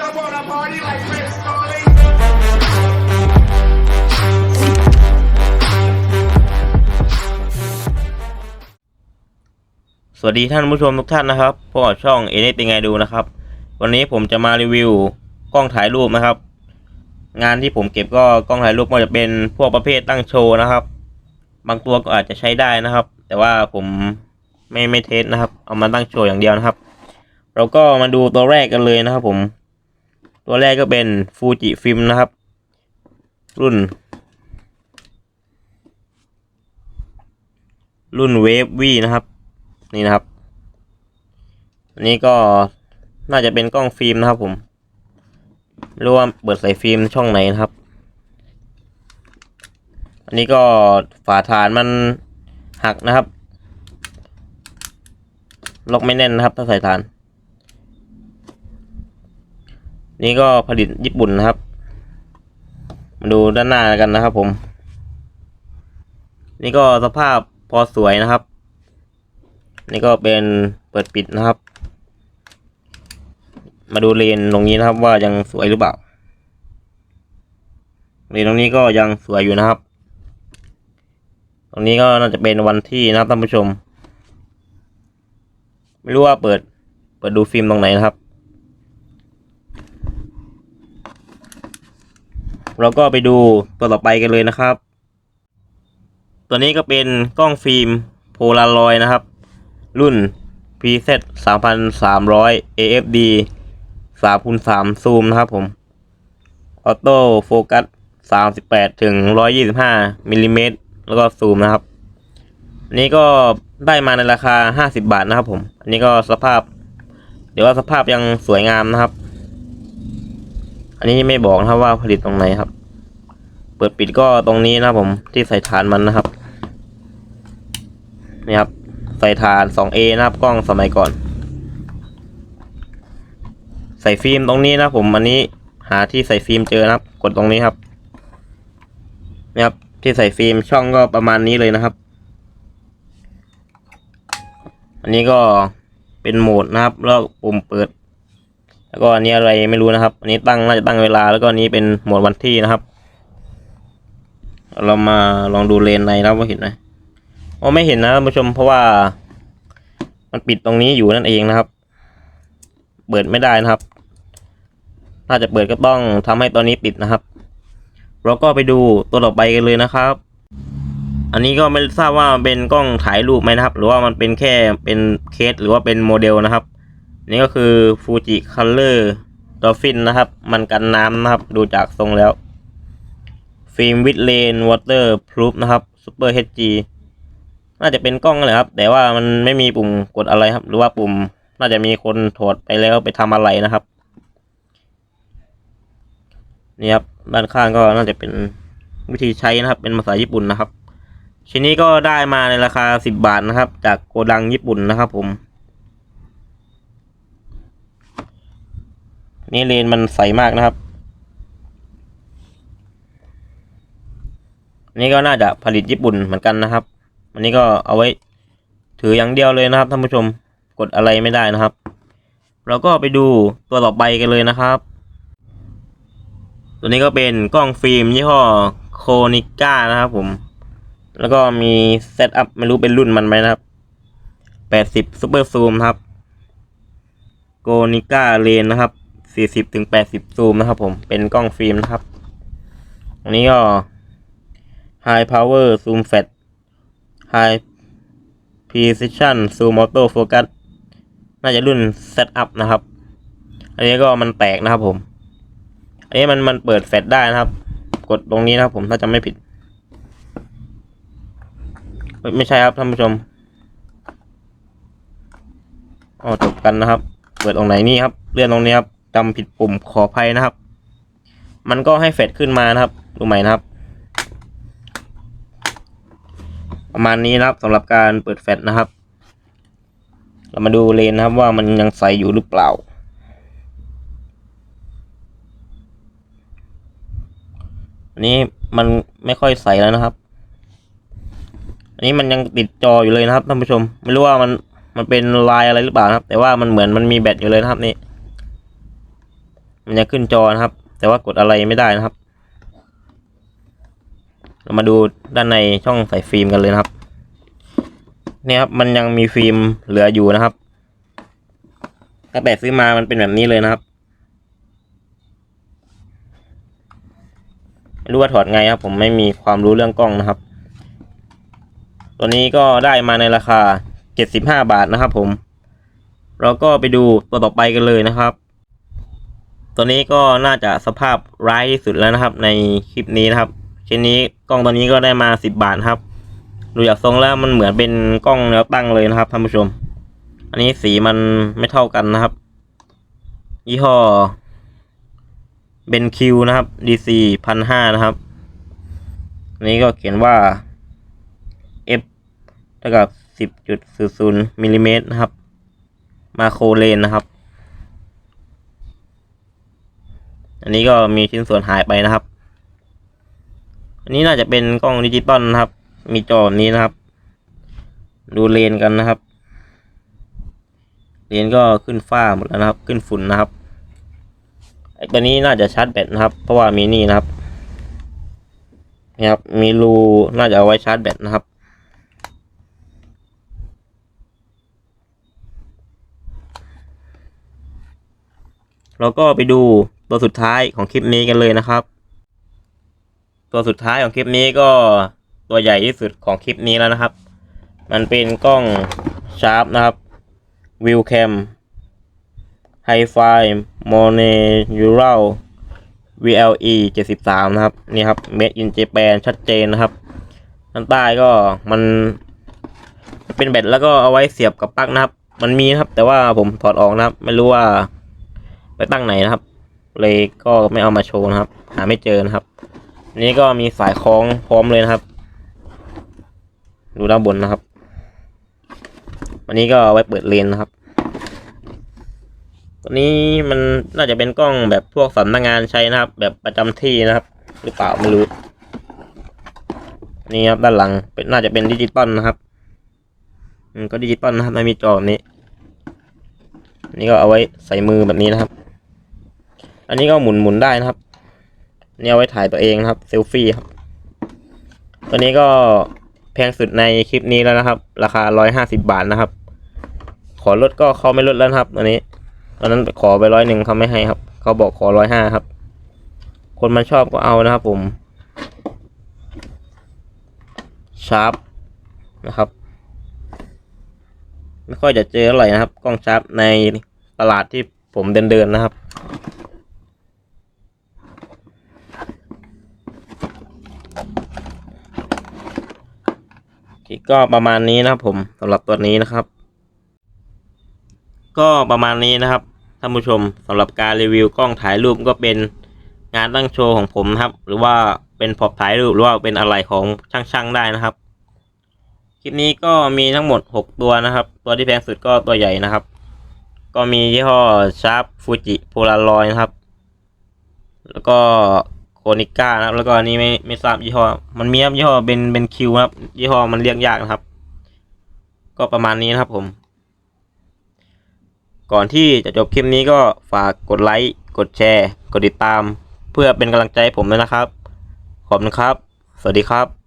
สวัสดีท่านผู้ชมทุกท่านนะครับพวกบช่องเอเนติงไงดูนะครับ วันนี้ผมจะมารีวิวกล้องถ่ายรูปนะครับ งานที่ผมเก็บก็กล้องถ่ายรูปก็จะเป็นพวกประเภทตั้งโชว์นะครับ บางตัวก็อาจจะใช้ได้นะครับ แต่ว่าผมไม่ไม่เทสนะครับ เอามาตั้งโชว์อย่างเดียวนะครับ เราก็มาดูตัวแรกกันเลยนะครับ ผม ตัวแรกก็เป็นฟูจิฟิล์มนะครับ รุ่น รุ่นเวฟวีนะครับ นี่นะครับ อันนี้ก็น่าจะเป็นกล้องฟิล์มนะครับผมไม่รู้ว่าเปิดใส่ฟิล์มช่องไหนนะครับ อันนี้ก็ฝาฐานมันหักนะครับ ล็อกไม่แน่นนะครับถ้าใส่ฐาน นี่ก็ผลิตญี่ปุ่นนะครับ มาดูด้านหน้ากันนะครับผม นี่ก็สภาพพอสวยนะครับ นี่ก็เป็นเปิดปิดนะครับ มาดูเลนตรงนี้นะครับว่ายังสวยหรือเปล่าเลนตรงนี้ก็ยังสวยอยู่นะครับ ตรงนี้ก็น่าจะเป็นวันที่นะครับท่านผู้ชม ไม่รู้ว่าเปิด เปิดดูฟิล์มตรงไหนนะครับ เราก็ไปดูตัวต่อไปกันเลยนะครับ ตัวนี้ก็เป็นกล้องฟิล์มโพลารอยนะครับ รุ่น PZ 3300 AFD 3คูณ3ซูมนะครับผมออโต้โฟกัส38ถึง125มิลลิเมตรแล้วก็ซูมนะครับอันนี้ก็ได้มาในราคา 50 บาทนะครับผม อันนี้ก็สภาพ เดี๋ยวว่าสภาพยังสวยงามนะครับ อันนี้ไม่บอกนะครับว่าผลิตตรงไหนครับ เปิดปิดก็ตรงนี้นะผมที่ใส่ฐานมันนะครับ นี่ครับ ใส่ฐาน 2A นะครับกล้องสมัยก่อน ใส่ฟิล์มตรงนี้นะผมอันนี้หาที่ใส่ฟิล์มเจอนะครับ กดตรงนี้ครับนี่ครับที่ใส่ฟิล์มช่องก็ประมาณนี้เลยนะครับ อันนี้ก็เป็นโหมดนะครับแล้วปุ่มเปิด แล้วก็อันนี้อะไรไม่รู้นะครับ อันนี้ตั้งน่าจะตั้งเวลา แล้วก็อันนี้เป็นหมดวันที่นะครับ เรามาลองดูเลนในนะครับว่าเห็นไหมอ๋อไม่เห็นนะท่านผู้ชมเพราะว่า มันปิดตรงนี้อยู่นั่นเองนะครับ เปิดไม่ได้นะครับถ้าจะเปิดก็ต้องทำให้ตัวนี้ปิดนะครับ เราก็ไปดูตัวต่อไปกันเลยนะครับ อันนี้ก็ไม่ทราบว่าเป็นกล้องถ่ายรูปไหมนะครับ หรือว่ามันเป็นแค่เป็นเคสหรือว่าเป็นโมเดลนะครับ นี่ก็คือฟูจิคัลเลอร์ดอฟฟินนะครับ มันกันน้ำนะครับ ดูจากทรงแล้ว ฟิล์มวิดเลนวอเตอร์พรูฟนะครับซูเปอร์เฮจีน่าจะเป็นกล้องเลยครับ แต่ว่ามันไม่มีปุ่มกดอะไรครับ หรือว่าปุ่มน่าจะมีคนถอดไปแล้วไปทำอะไรนะครับ นี่ครับ ด้านข้างก็น่าจะเป็นวิธีใช้นะครับ เป็นภาษาญี่ปุ่นนะครับ ชิ้นนี้ก็ได้มาในราคาสิบบาทนะครับ จากโกดังญี่ปุ่นนะครับผม นี่เลนมันใสมากนะครับนนี้ก็น่าจะผลิตญี่ปุ่นเหมือนกันนะครับ อันนี้ก็เอาไว้ถืออย่างเดียวเลยนะครับท่านผู้ชมกดอะไรไม่ได้นะครับ เราก็ไปดูตัวต่อไปกันเลยนะครับ ตัวนี้ก็เป็นกล้องฟิล์มยี่ห้อโคนิก้านะครับผม แล้วก็มีเซตอัพไม่รู้เป็นรุ่นมันไหมนะครับแปดสิบซูเปอร์ซูมครับโกนิก้าเลนนะครับ สี่สิบถึงแปดสิบซูมนะครับผม เป็นกล้องฟิล์มนะครับ อันนี้ก็ High Power Zoom Fat High Precision Zoom Auto Focus น่าจะรุ่น Setup นะครับ อันนี้ก็มันแตกนะครับผม อันนี้มันมันเปิดแฟลชได้นะครับ กดตรงนี้นะครับผมถ้าจำไม่ผิด ไม่ใช่ครับท่านผู้ชมอ๋อจบกันนะครับ เปิดตรงไหนนี่ครับ เลื่อนตรงนี้ครับ จำผิดปุ่มขออภัยนะครับ มันก็ให้แฟลชขึ้นมานะครับ ดูใหม่นะครับ ประมาณนี้นะครับสำหรับการเปิดแฟลชนะครับ เรามาดูเลนนะครับว่ามันยังใสอยู่หรือเปล่า อันนี้มันไม่ค่อยใสแล้วนะครับ อันนี้มันยังติดจออยู่เลยนะครับท่านผู้ชม ไม่รู้ว่ามันมันเป็นลายอะไรหรือเปล่านะครับ แต่ว่ามันเหมือนมันมีแบตอยู่เลยนะครับนี่ มันยังขึ้นจอนะครับ แต่ว่ากดอะไรไม่ได้นะครับ เรามาดูด้านในช่องใส่ฟิล์มกันเลยนะครับ เนี่ยครับมันยังมีฟิล์มเหลืออยู่นะครับตั้งแต่ซื้อมามันเป็นแบบนี้เลยนะครับไม่รู้ว่าถอดไงครับ ผมไม่มีความรู้เรื่องกล้องนะครับ ตัวนี้ก็ได้มาในราคา 75 บาทนะครับผม เราก็ไปดูตัวต่อไปกันเลยนะครับ ตัวนี้ก็น่าจะสภาพร้ายที่สุดแล้วนะครับ ในคลิปนี้นะครับชิ้นนี้กล้องตัวนี้ก็ได้มา 10 บาทครับดูจากทรงแล้วมันเหมือนเป็นกล้องแนวตั้งเลยนะครับท่านผู้ชม อันนี้สีมันไม่เท่ากันนะครับ ยี่ห้อเบนคิวนะครับ DC พันห้านะครับ อันนี้ก็เขียนว่า F เท่ากับ 10.00มิลลิเมตรนะครับ มาโครเลนนะครับ อันนี้ก็มีชิ้นส่วนหายไปนะครับ อันนี้น่าจะเป็นกล้องดิจิตอลนะครับ มีจอนี้นะครับ ดูเลนกันนะครับ เลนก็ขึ้นฝ้าหมดแล้วนะครับ ขึ้นฝุ่นนะครับไอตัวนี้น่าจะชาร์จแบตนะครับ เพราะว่ามีนี่นะครับนี่ครับ มีรูน่าจะเอาไว้ชาร์จแบตนะครับเราก็ไปดู ตัวสุดท้ายของคลิปนี้กันเลยนะครับ ตัวสุดท้ายของคลิปนี้ก็ตัวใหญ่ที่สุดของคลิปนี้แล้วนะครับ มันเป็นกล้องชาร์ปนะครับวิวแคมไฮไฟโมเนยูรัล VLE 73 นะครับ นี่ครับ Made in Japan ชัดเจนนะครับด้านใต้ก็มันเป็นแบตแล้วก็เอาไว้เสียบกับปลั๊กนะครับ มันมีนะครับ แต่ว่าผมถอดออกนะครับ ไม่รู้ว่าไปตั้งไหนนะครับ เลยก็ไม่เอามาโชว์นะครับ หาไม่เจอนะครับ นี้ก็มีสายคล้องพร้อมเลยนะครับ ดูด้านบนนะครับ วันนี้ก็ไว้เปิดเลนนะครับ ตัวนี้มันน่าจะเป็นกล้องแบบพวกสำนักงานใช้นะครับ แบบประจำที่นะครับ หรือเปล่าไม่รู้ นี่ครับด้านหลังเป็นน่าจะเป็นดิจิตอลนะครับอืมก็ดิจิตอลนะครับไม่มีจอแบบนี้นนี้ก็เอาไว้ใส่มือแบบนี้นะครับ อันนี้ก็หมุนหมุนได้นะครับเนี่เอาไว้ถ่ายตัวเองนะครับเซลฟี่ครับ ตัวนี้ก็แพงสุดในคลิปนี้แล้วนะครับ ราคาร้อยห้าสิบบาทนะครับ ขอลดก็เขาไม่ลดแล้วนะครับตัวนี้ตอนนั้นขอไปร้อยหนึ่งเขาไม่ให้ครับ เขาบอกขอร้อยห้าครับ คนมันชอบก็เอานะครับผมชาร์ปนะครับ ไม่ค่อยจะเจอเท่าไหร่นะครับ กล้องชาร์ปในตลาดที่ผมเดินเดินนะครับ ก็ประมาณนี้นะครับผมสำหรับตัวนี้นะครับ ก็ประมาณนี้นะครับท่านผู้ชมสำหรับการรีวิวกล้องถ่ายรูปก็เป็นงานตั้งโชว์ของผมนะครับ หรือว่าเป็นพอบถ่ายรูปหรือว่าเป็นอะไรของช่างๆได้นะครับ คลิปนี้ก็มีทั้งหมด 6 ตัวนะครับ ตัวที่แพงสุดก็ตัวใหญ่นะครับ ก็มียี่ห้อชาร์ปฟูจิโพลารอยนะครับ แล้วก็ โคนิก้านะครับ แล้วก็อันนี้ไม่ไม่ทราบยี่ห้อ มันมีครับยี่ห้อเป็นเป็นคิวครับ ยี่ห้อมันเรียกยากนะครับ ก็ประมาณนี้นะครับผม ก่อนที่จะจบคลิปนี้ก็ฝากกดไลค์ กดแชร์ กดติดตาม เพื่อเป็นกำลังใจให้ผมด้วยนะครับ ขอบคุณครับ สวัสดีครับ